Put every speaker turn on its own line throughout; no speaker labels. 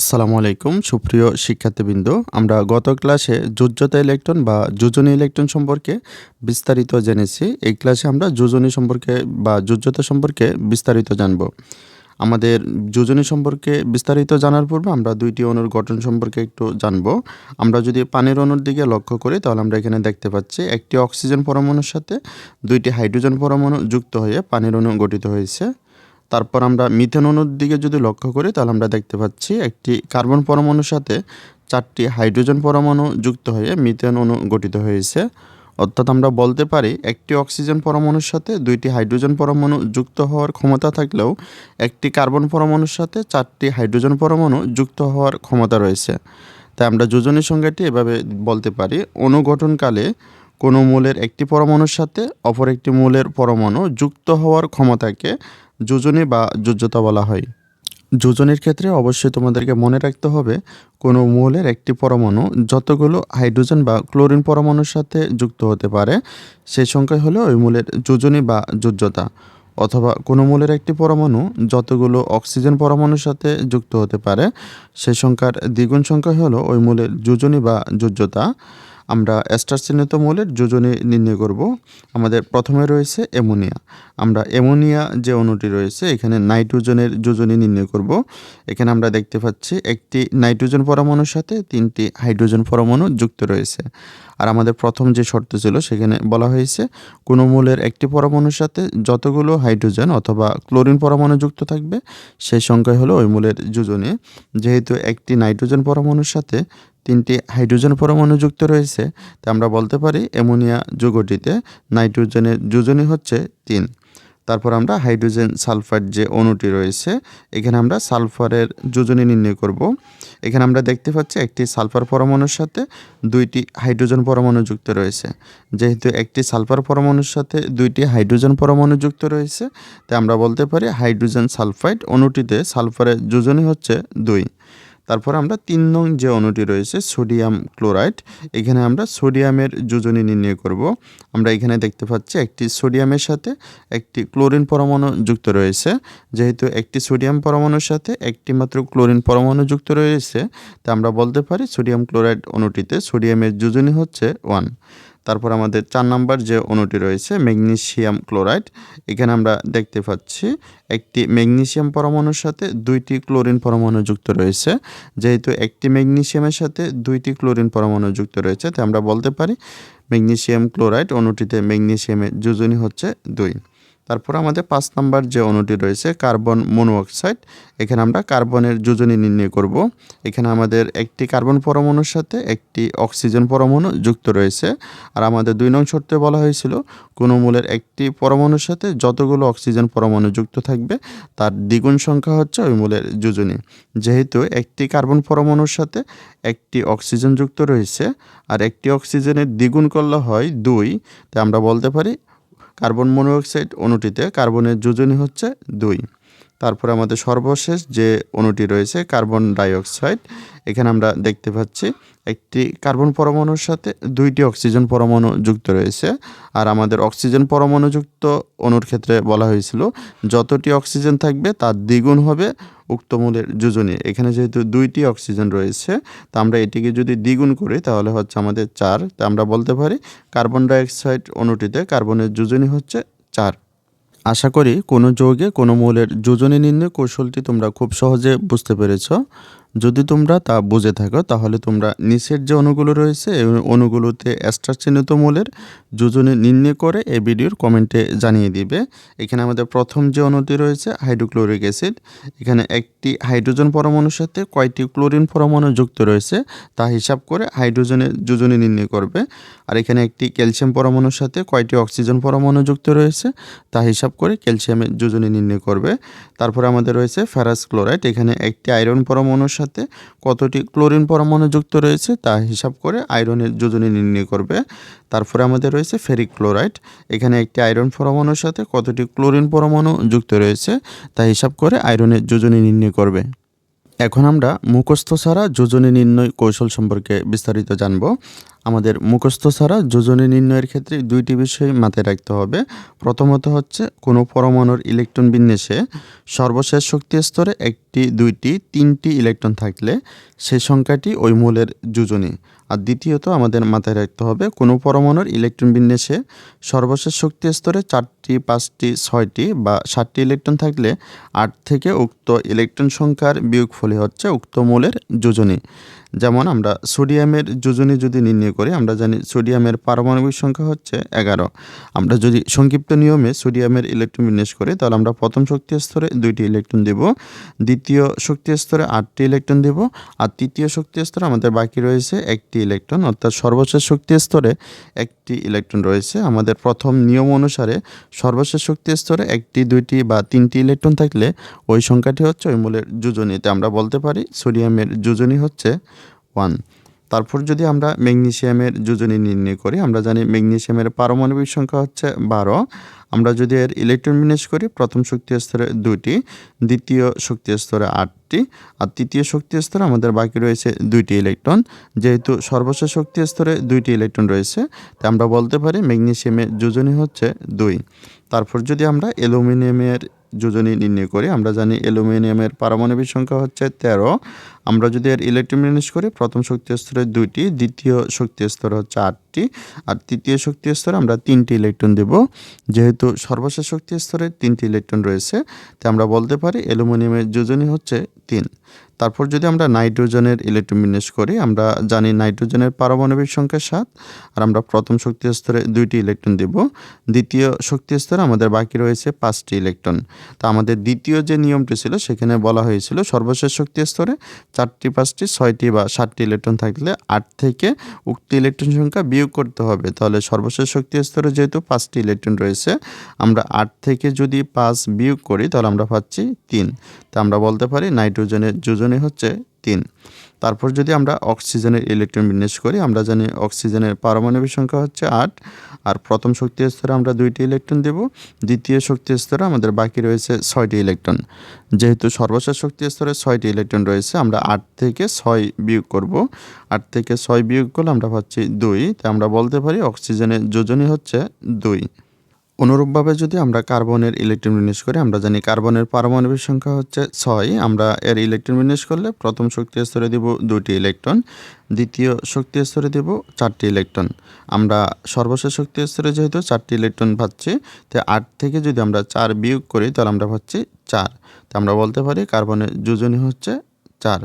আসসালামু আলাইকুম, সুপ্রিয় শিক্ষার্থীবৃন্দ। আমরা গত ক্লাসে যোজ্যতা ইলেকট্রন বা যোজনী ইলেকট্রন সম্পর্কে বিস্তারিত জেনেছি। এই ক্লাসে আমরা যোজনী সম্পর্কে বা যোজ্যতা সম্পর্কে বিস্তারিত জানব। আমাদের যোজনী সম্পর্কে বিস্তারিত জানার পূর্বে আমরা দুইটি অণুর গঠন সম্পর্কে একটু জানব। আমরা যদি পানির অণুর দিকে লক্ষ্য করি, তাহলে আমরা এখানে দেখতে পাচ্ছি একটি অক্সিজেন পরমাণুর সাথে দুইটি হাইড্রোজেন পরমাণু যুক্ত হয়ে পানির অণু গঠিত হয়েছে। তারপর আমরা মিথেন অণুর দিকে যদি লক্ষ্য করি, তাহলে আমরা দেখতে পাচ্ছি একটি কার্বন পরমাণুর সাথে চারটি হাইড্রোজেন পরমাণু যুক্ত হয়ে মিথেন অণু গঠিত হয়েছে। অর্থাৎ আমরা বলতে পারি, একটি অক্সিজেন পরমাণুর সাথে দুইটি হাইড্রোজেন পরমাণু যুক্ত হওয়ার ক্ষমতা থাকলেও একটি কার্বন পরমাণুর সাথে চারটি হাইড্রোজেন পরমাণু যুক্ত হওয়ার ক্ষমতা রয়েছে। তাই আমরা যোজনী সংজ্ঞাটি এভাবে বলতে পারি অনুগঠনকালে কোনো মূলের একটি পরমাণুর সাথে অপর একটি মূলের পরমাণু যুক্ত হওয়ার ক্ষমতাকে যোজনী বা যোজ্যতা বলা হয়। যোজনের ক্ষেত্রে অবশ্যই তোমাদেরকে মনে রাখতে হবে, কোনো মৌলের একটি পরমাণু যতগুলো হাইড্রোজেন বা ক্লোরিন পরমাণুর সাথে যুক্ত হতে পারে, সেই সংখ্যাই হলো ওই মূলের যোজনী বা যোজ্যতা। অথবা কোনো মূলের একটি পরমাণু যতগুলো অক্সিজেন পরমাণুর সাথে যুক্ত হতে পারে, সেই সংখ্যার দ্বিগুণ সংখ্যা হলো ওই মূলের যোজনী বা যোজ্যতা। আমরা অ্যাস্টার চিহ্নিত মৌলের যোজনী নির্ণয় করব। আমাদের প্রথমে রয়েছে অ্যামোনিয়া। আমরা অ্যামোনিয়া যে অণুটি রয়েছে, এখানে নাইট্রোজেনের যোজনী নির্ণয় করব। এখানে আমরা দেখতে পাচ্ছি একটি নাইট্রোজেন পরমাণুর সাথে তিনটি হাইড্রোজেন পরমাণু যুক্ত রয়েছে। আর আমাদের প্রথম যে শর্ত ছিল, সেখানে বলা হয়েছে কোনো মূলের একটি পরমাণুর সাথে যতগুলো হাইড্রোজেন অথবা ক্লোরিন পরমাণু যুক্ত থাকবে, সেই সংখ্যাই হলো ওই মূলের যোজনী। যেহেতু একটি নাইট্রোজেন পরমাণুর সাথে তিনটি হাইড্রোজেন পরমাণু যুক্ত রয়েছে, তা আমরা বলতে পারি অ্যামোনিয়া যৌগটিতে নাইট্রোজেনের যোজনী হচ্ছে তিন। তারপর আমরা হাইড্রোজেন সালফার যে অণুটি রয়েছে, এখানে আমরা সালফারের যোজনী নির্ণয় করব। এখানে আমরা দেখতে পাচ্ছি একটি সালফার পরমাণুর সাথে দুইটি হাইড্রোজেন পরমাণু যুক্ত রয়েছে। যেহেতু একটি সালফার পরমাণুর সাথে দুইটি হাইড্রোজেন পরমাণু যুক্ত রয়েছে, তাই আমরা বলতে পারি হাইড্রোজেন সালফাইড অণুটিতে সালফারের যোজনী হচ্ছে দুই। তারপর আমরা তিন নং যে অণুটি রয়েছে, সোডিয়াম ক্লোরাইড, এখানে আমরা সোডিয়ামের যোজনী নির্ণয় করব। আমরা এখানে দেখতে পাচ্ছি একটি সোডিয়ামের সাথে একটি ক্লোরিন পরমাণু যুক্ত রয়েছে। যেহেতু একটি সোডিয়াম পরমাণুর সাথে একটি মাত্র ক্লোরিন পরমাণু যুক্ত রয়েছে, তা আমরা বলতে পারি সোডিয়াম ক্লোরাইড অণুটিতে সোডিয়ামের যোজনী হচ্ছে ওয়ান। তারপর আমাদের চার নাম্বার যে অণুটি রয়েছে, ম্যাগনেসিয়াম ক্লোরাইড, এখানে আমরা দেখতে পাচ্ছি একটি ম্যাগনেসিয়াম পরমাণুর সাথে দুইটি ক্লোরিন পরমাণু যুক্ত রয়েছে। যেহেতু একটি ম্যাগনেশিয়ামের সাথে দুইটি ক্লোরিন পরমাণু যুক্ত রয়েছে, তাই আমরা বলতে পারি ম্যাগনেশিয়াম ক্লোরাইড অণুটিতে ম্যাগনেসিয়ামের যোজনী হচ্ছে দুই। তারপর আমাদের পাঁচ নাম্বার যে অণুটি রয়েছে, কার্বন মনোঅক্সাইড এখানে আমরা কার্বনের যোজনী নির্ণয় করব। এখানে আমাদের একটি কার্বন পরমাণুর সাথে একটি অক্সিজেন পরমাণু যুক্ত রয়েছে। আর আমাদের দুই নং শর্তে বলা হয়েছিল, কোনো মূলের একটি পরমাণুর সাথে যতগুলো অক্সিজেন পরমাণু যুক্ত থাকবে, তার দ্বিগুণ সংখ্যা হচ্ছে ওই মূলের যোজনী। যেহেতু একটি কার্বন পরমাণুর সাথে একটি অক্সিজেন যুক্ত রয়েছে, আর একটি অক্সিজেনের দ্বিগুণ করলে হয় দুই, তাই আমরা বলতে পারি কার্বন মনোঅক্সাইড অণুটিতে কার্বনের যোজনী হচ্ছে দুই। তারপর আমাদের সর্বশেষ যে অণুটি রয়েছে, কার্বন ডাইঅক্সাইড, এখানে আমরা দেখতে পাচ্ছি একটি কার্বন পরমাণুর সাথে দুইটি অক্সিজেন পরমাণু যুক্ত রয়েছে। আর আমাদের অক্সিজেন পরমাণুযুক্ত অণুর ক্ষেত্রে বলা হয়েছিল, যতটি অক্সিজেন থাকবে তার দ্বিগুণ হবে উক্ত মূলের যোজনী। এখানে যেহেতু দুইটি অক্সিজেন রয়েছে, তো আমরা এটিকে যদি দ্বিগুণ করি, তাহলে হচ্ছে আমাদের চার। তা আমরা বলতে পারি কার্বন ডাইঅক্সাইড অণুটিতে কার্বনের যোজনী হচ্ছে চার। আশা করি কোনো যৌগে কোনো মৌলের যোজনী নির্ণয় কৌশলটি তোমরা খুব সহজে বুঝতে পেরেছ। যদি তোমরা তা বুঝে থাকো, তাহলে তোমরা নিচের যে অণুগুলো রয়েছে অণুগুলোতে অ্যাস্টার চিহ্নিত মূলের যোজনী নির্ণয় করে এই ভিডিওর কমেন্টে জানিয়ে দিবে। এখানে আমাদের প্রথম যে অণুটি রয়েছে, হাইড্রোক্লোরিক অ্যাসিড। এখানে একটি হাইড্রোজেন পরমাণুর সাথে কয়টি ক্লোরিন পরমাণু যুক্ত রয়েছে, তা হিসাব করে হাইড্রোজেনের যোজনী নির্ণয় করবে। আর এখানে একটি ক্যালসিয়াম পরমাণুর সাথে কয়টি অক্সিজেন পরমাণু যুক্ত রয়েছে, তা হিসাব করে ক্যালসিয়ামের যোজনী নির্ণয় করবে। তারপরে আমাদের রয়েছে ফেরাস ক্লোরাইড। এখানে একটি আয়রন পরমাণুর সাথে কতটি ক্লোরিন পরমাণু যুক্ত রয়েছে তা হিসাব করে আয়রনের যোজনী নির্ণয় করবে। তারপরে আমাদের রয়েছে ফেরিক ক্লোরাইড এখানে একটি আয়রন পরমাণুর সাথে কতটি ক্লোরিন পরমাণু যুক্ত রয়েছে তা হিসাব করে আয়রনের যোজনী নির্ণয় করবে। এখন আমরা মুখস্থ ছাড়া যোজনী নির্ণয় কৌশল সম্পর্কে বিস্তারিত জানব। আমাদের মুখস্থ ছাড়া যোজনী নির্ণয়ের ক্ষেত্রে দুইটি বিষয় মাথায় রাখতে হবে। প্রথমত হচ্ছে, কোনো পরমাণুর ইলেকট্রন বিন্যাসে সর্বশেষ শক্তি স্তরে একটি, দুইটি, তিনটি ইলেকট্রন থাকলে সেই সংখ্যাটি ওই মূলের যোজনী। আর দ্বিতীয়ত আমাদের মাথায় রাখতে হবে, কোনো পরমাণুর ইলেকট্রন বিন্যাসে সর্বশেষ শক্তি স্তরে চারটি, পাঁচটি, ছয়টি বা সাতটি ইলেকট্রন থাকলে আট থেকে উক্ত ইলেকট্রন সংখ্যার বিয়োগফলই হচ্ছে উক্ত মূলের যোজনী। যেমন আমরা সোডিয়ামের যোজনী যদি নির্ণয় করি, আমরা জানি সোডিয়ামের পারমাণবিক সংখ্যা হচ্ছে এগারো। আমরা যদি সংক্ষিপ্ত নিয়মে সোডিয়ামের ইলেকট্রন বিন্যাস করি, তাহলে আমরা প্রথম শক্তি স্তরে দুইটি ইলেকট্রন দেব, দ্বিতীয় শক্তি স্তরে আটটি ইলেকট্রন দেব, আর তৃতীয় শক্তি স্তরে আমাদের বাকি রয়েছে একটি ইলেকট্রন, অর্থাৎ সর্বশেষ শক্তি স্তরে একটি ইলেকট্রন রয়েছে। আমাদের প্রথম নিয়ম অনুসারে সর্বশেষ শক্তি স্তরে একটি, দুইটি বা তিনটি ইলেকট্রন থাকলে ওই সংখ্যাটি হচ্ছে ওই মূলের যোজনীতে আমরা বলতে পারি সোডিয়ামের যোজনী হচ্ছে ওয়ান তারপর যদি আমরা ম্যাগনেশিয়ামের যোজনী নির্ণয় করি, আমরা জানি ম্যাগনেশিয়ামের পারমাণবিক সংখ্যা হচ্ছে বারো। আমরা যদি এর ইলেকট্রন বিন্যাস করি, প্রথম শক্তি স্তরে দুইটি, দ্বিতীয় শক্তি স্তরে আটটি, আর তৃতীয় শক্তি স্তরে আমাদের বাকি রয়েছে দুইটি ইলেকট্রন যেহেতু সর্বশেষ শক্তি স্তরে দুইটি ইলেকট্রন রয়েছে, তাই আমরা বলতে পারি ম্যাগনেশিয়ামের যোজনী হচ্ছে দুই। তারপর যদি আমরা অ্যালুমিনিয়ামের যোজনী নির্ণয় করি। আমরা জানি অ্যালুমিনিয়ামের পারমাণবিক সংখ্যা হচ্ছে তেরো। আমরা যদি এর ইলেকট্রন করি, প্রথম শক্তি স্তরে দুইটি, দ্বিতীয় শক্তি স্তর হচ্ছে আটটি আর তৃতীয় শক্তি স্তরে আমরা তিনটি ইলেকট্রন দেব। যেহেতু সর্বশেষ শক্তি স্তরে তিনটি ইলেকট্রন রয়েছে, তাই আমরা বলতে পারি অ্যালুমিনিয়ামের যোজনী হচ্ছে তিন। তারপর যদি আমরা নাইট্রোজেনের ইলেকট্রন বিন্যাস করি, আমরা জানি নাইট্রোজেনের পারমাণবিক সংখ্যা সাত, আর আমরা প্রথম শক্তি স্তরে দুইটি ইলেকট্রন দেব। দ্বিতীয় শক্তি স্তরে আমাদের বাকি রয়েছে পাঁচটি ইলেকট্রন। তা আমাদের দ্বিতীয় যে নিয়মটি ছিল, সেখানে বলা হয়েছিল সর্বশেষ শক্তি স্তরে চারটি, পাঁচটি, ছয়টি বা সাতটি ইলেকট্রন থাকলে আট থেকে উক্ত ইলেকট্রন সংখ্যা বিয়োগ করতে হবে। তাহলে সর্বশেষ শক্তি স্তরে যেহেতু পাঁচটি ইলেকট্রন রয়েছে, আমরা আট থেকে যদি পাঁচ বিয়োগ করি, তাহলে আমরা পাচ্ছি তিন। তা আমরা বলতে পারি নাইট্রোজেনের যোজনী হচ্ছে তিন। তারপর যদি আমরা অক্সিজেনের ইলেকট্রন বিন্যাস করি, আমরা জানি অক্সিজেনের পারমাণবিক সংখ্যা হচ্ছে আট, আর প্রথম শক্তি স্তরে আমরা দুইটি ইলেকট্রন দেব, দ্বিতীয় শক্তি স্তরে আমাদের বাকি রয়েছে ছয়টি ইলেকট্রন। যেহেতু সর্বশেষ শক্তি স্তরে ছয়টি ইলেকট্রন রয়েছে, আমরা আট থেকে ছয় বিয়োগ করব। আট থেকে ছয় বিয়োগ করলে আমরা পাচ্ছি দুই, তাই আমরা বলতে পারি অক্সিজেনের যোজনী হচ্ছে দুই। অনুরূপভাবে যদি আমরা কার্বনের ইলেকট্রন বিন্যাস করি, আমরা জানি কার্বনের পারমাণবিক সংখ্যা হচ্ছে ছয়। আমরা এর ইলেকট্রন বিন্যাস করলে প্রথম শক্তি স্তরে দেব দুটি ইলেকট্রন দ্বিতীয় শক্তি স্তরে দেব চারটি ইলেকট্রন আমরা সর্বশেষ শক্তি স্তরে যেহেতু চারটি ইলেকট্রন পাচ্ছি তাই আট থেকে যদি আমরা চার বিয়োগ করি, তাহলে আমরা পাচ্ছি চার। তো আমরা বলতে পারি কার্বনের যোজনী হচ্ছে চার।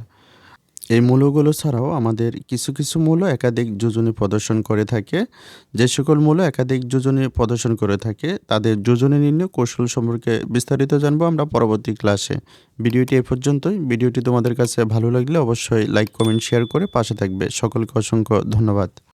এই মূলগুলো ছাড়াও আমাদের কিছু কিছু মূল একাধিক যোজনী প্রদর্শন করে থাকে। যে সকল মূল একাধিক যোজনী প্রদর্শন করে থাকে, তাদের যোজনী নির্ণয় কৌশল সম্পর্কে বিস্তারিত জানব আমরা পরবর্তী ক্লাসে। ভিডিওটি এ পর্যন্তই। ভিডিওটি তোমাদের কাছে ভালো লাগলে অবশ্যই লাইক কমেন্ট শেয়ার করে পাশে থাকবে। সকলকে অসংখ্য ধন্যবাদ।